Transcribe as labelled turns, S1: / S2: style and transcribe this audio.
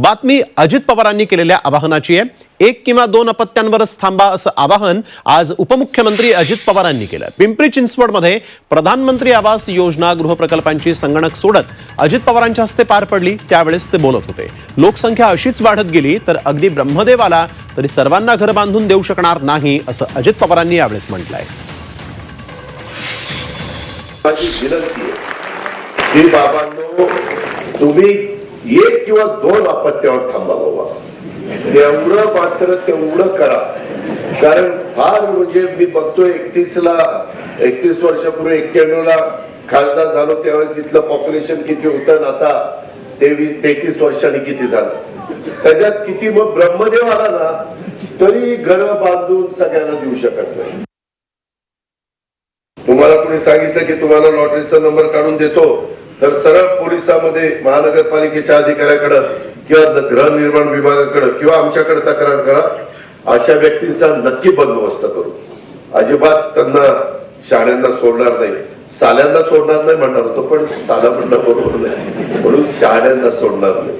S1: बातमी अजित पवारांनी केलेल्या आवाहनाची आहे. एक किंवा दोन अपत्यांवरच थांबा असं आवाहन आज उपमुख्यमंत्री अजित पवारांनी केलं पिंपरी चिंचवडमध्ये प्रधानमंत्री आवास योजना गृहप्रकल्पांची संगणक सोडत अजित पवारांच्या हस्ते पार पडली. त्यावेळेस ते बोलत होते. लोकसंख्या अशीच वाढत गेली तर अगदी ब्रह्मदेव आला तरी सर्वांना घर बांधून देऊ शकणार नाही असं अजित पवारांनी यावेळेस म्हटलंय.
S2: विनंती आहे. तुम्ही एक किंवा दोन अपत्यावर थांबा बाबा. तेवढं मात्र तेवढं करा. कारण फार म्हणजे मी बघतोय एकतीस ला एकतीस वर्षापूर्वी एक्क्याण्णव ला खासदार झालो त्यावेळेस इथलं पॉप्युलेशन किती होतं आता तेवीस तेहतीस वर्षांनी किती झालं. त्याच्यात किती मग ब्रह्मदेव आला ना तरी घर बांधून सगळ्यांना देऊ शकत नाही. तुम्हाला कोणी सांगितलं की तुम्हाला लॉटरीचा नंबर काढून देतो? तर सरळ पोलिसामध्ये महानगरपालिकेच्या अधिकाऱ्याकडे किंवा गृहनिर्माण विभागाकडे किंवा आमच्याकडे तक्रार करा अशा व्यक्तींचा नक्की बंदोबस्त करू. अजिबात त्यांना शाळांना सोडणार नाही. साल्यांना सोडणार नाही म्हणणार होतो पण साला म्हणणं बरोबर नाही. म्हणून शाळांना सोडणार नाही.